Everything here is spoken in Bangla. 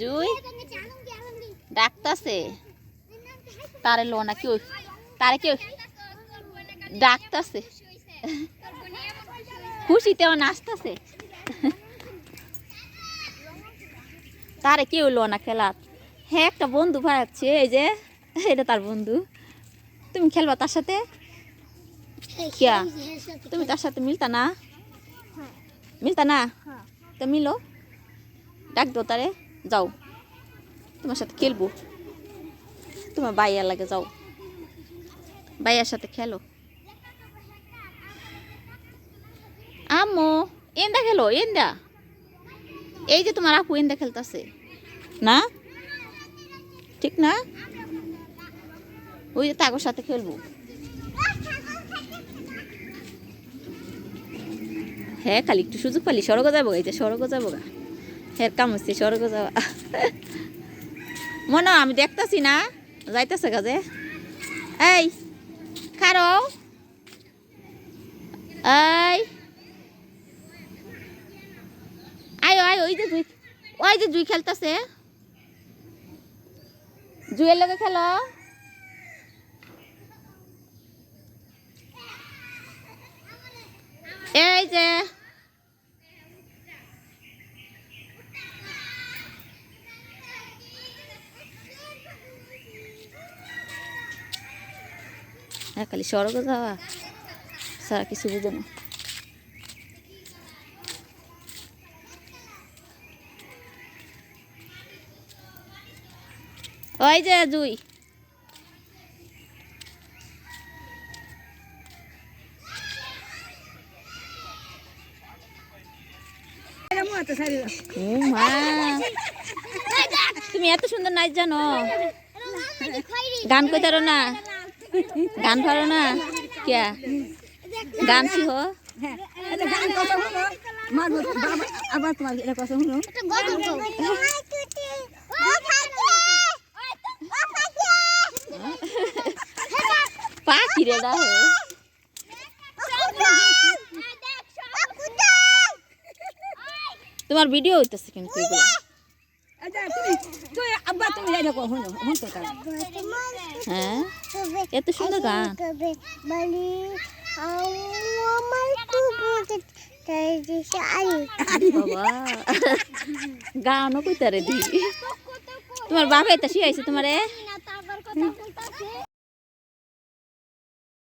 জুই ডাকতাছে। তারে লো না কেউ তারে কেউ ডাকতাছে। খুশিতেও নাচতাছে। তারে কেউ লো না খেলাত হ্যাঁ একটা বন্ধু ভাই আছে এই যে এটা তার বন্ধু। তুমি খেলবা তার সাথে? কিয়া? তুমি তার সাথে মিলতা না? মিলতা না? তো মিলো। ডাক দো তারে যাও। তোমার সাথে খেলব। তোমার বাইয়ার লাগে যাও। বাইয়ার সাথে খেলো। আম্মু এন্দা খেলো এন্দা? এই যে তোমার আপু এন্দা খেলতেছে। না? ঠিক না? ওই যে তাগোর সাথে খেলব। হ্যাঁ খালি একটু সুযোগ পালি সড়কও যাব এই যে সড়কও যাব গা। হ্যাঁ কাম হচ্ছে সড়কও যাওয়া। মনে, আমি দেখতাছি না। যাইতেছে কাজে এই, খারো। এই ওই যে জুই ওই যে জুই খেলতেছে। জুয়ের লগে খেলো। এই যে। হ্যাঁ খালি সড়কে যাওয়া, সারা কিছু বুঝে না। ওই যে মা। তুমি এত সুন্দর নাচ জানো। গান কইতারো না। গান পারো না? কিয়া? গান কি হো আবার তোমার এটা কথা শুনো। পাখি রে না হো তোমার ভিডিও হইতেছে কিন্তু এগুলো আচ্ছা তুমি তুই আব্বা তুমি এটা কো শুনো শুন তো তার হ্যাঁ এত সুন্দর গান বাবা গানও কইতারে দি তোমার বাবা এটা শিখাইছে তোমারে